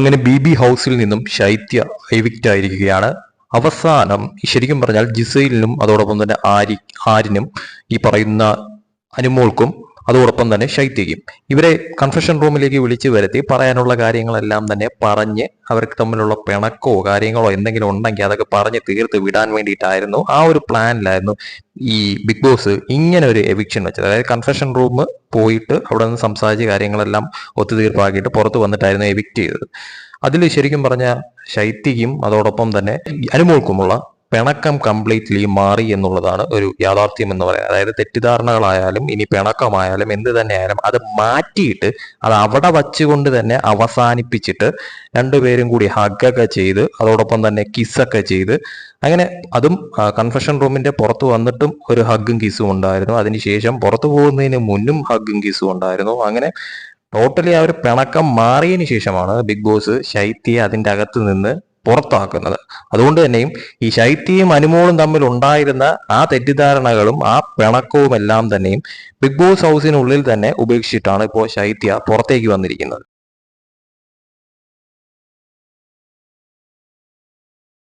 അങ്ങനെ B B ഹൗസിൽ നിന്നും ശൈത്യ ഐവിക്റ്റ് ആയിരിക്കുകയാണ് അവസാനം ശരിക്കും പറഞ്ഞാൽ ജിസൈലിനും അതോടൊപ്പം തന്നെ ആരി ആരിനും ഈ പറയുന്ന അനുമോൾക്കും അതോടൊപ്പം തന്നെ ശൈത്യയും ഇവരെ കൺഫെഷൻ റൂമിലേക്ക് വിളിച്ചു വരുത്തി പറയാനുള്ള കാര്യങ്ങളെല്ലാം തന്നെ പറഞ്ഞ് അവർക്ക് തമ്മിലുള്ള പിണക്കോ കാര്യങ്ങളോ എന്തെങ്കിലും ഉണ്ടെങ്കിൽ അതൊക്കെ പറഞ്ഞ് തീർത്ത് വിടാൻ വേണ്ടിയിട്ടായിരുന്നു. ആ ഒരു പ്ലാനിലായിരുന്നു ഈ ബിഗ് ബോസ് ഇങ്ങനെ ഒരു എവിക്ഷൻ വെച്ചത്. അതായത് കൺഫെഷൻ റൂം പോയിട്ട് അവിടെ നിന്ന് സംസാരിച്ച് കാര്യങ്ങളെല്ലാം ഒത്തുതീർപ്പാക്കിയിട്ട് പുറത്ത് വന്നിട്ടായിരുന്നു എവിക്റ്റ് ചെയ്തത്. അതിൽ ശരിക്കും പറഞ്ഞ ശൈത്യയും അതോടൊപ്പം തന്നെ അനുമോൾക്കുമുള്ള പിണക്കം കംപ്ലീറ്റ്ലി മാറി എന്നുള്ളതാണ് ഒരു യാഥാർത്ഥ്യം എന്ന് പറയുന്നത് അതായത് തെറ്റിദ്ധാരണകളായാലും ഇനി പിണക്കമായാലും എന്ത് തന്നെ ആയാലും അത് മാറ്റിയിട്ട് അത് അവിടെ വച്ചുകൊണ്ട് തന്നെ അവസാനിപ്പിച്ചിട്ട് രണ്ടുപേരും കൂടി ഹഗ്ഗൊക്കെ ചെയ്ത് അതോടൊപ്പം തന്നെ കിസ്സൊക്കെ ചെയ്ത് അങ്ങനെ അതും കൺഫെഷൻ റൂമിന്റെ പുറത്ത് വന്നിട്ടും ഒരു ഹഗ്ഗും കിസ്സും ഉണ്ടായിരുന്നു. അതിനുശേഷം പുറത്തു പോകുന്നതിന് മുന്നും ഹഗ്ഗും കിസ്സും ഉണ്ടായിരുന്നു. അങ്ങനെ ടോട്ടലി ആ ഒരു പിണക്കം മാറിയതിന് ശേഷമാണ് ബിഗ് ബോസ് ശൈത്യയെ അതിന്റെ അകത്ത് നിന്ന് പുറത്താക്കുന്നത്. അതുകൊണ്ട് തന്നെയും ഈ ശൈത്യയും അനുമോളും തമ്മിൽ ഉണ്ടായിരുന്ന ആ തെറ്റിദ്ധാരണകളും ആ പിണക്കവും എല്ലാം തന്നെയും ബിഗ് ബോസ് ഹൗസിനുള്ളിൽ തന്നെ ഉപേക്ഷിച്ചിട്ടാണ് ഇപ്പോൾ ശൈത്യ പുറത്തേക്ക് വന്നിരിക്കുന്നത്.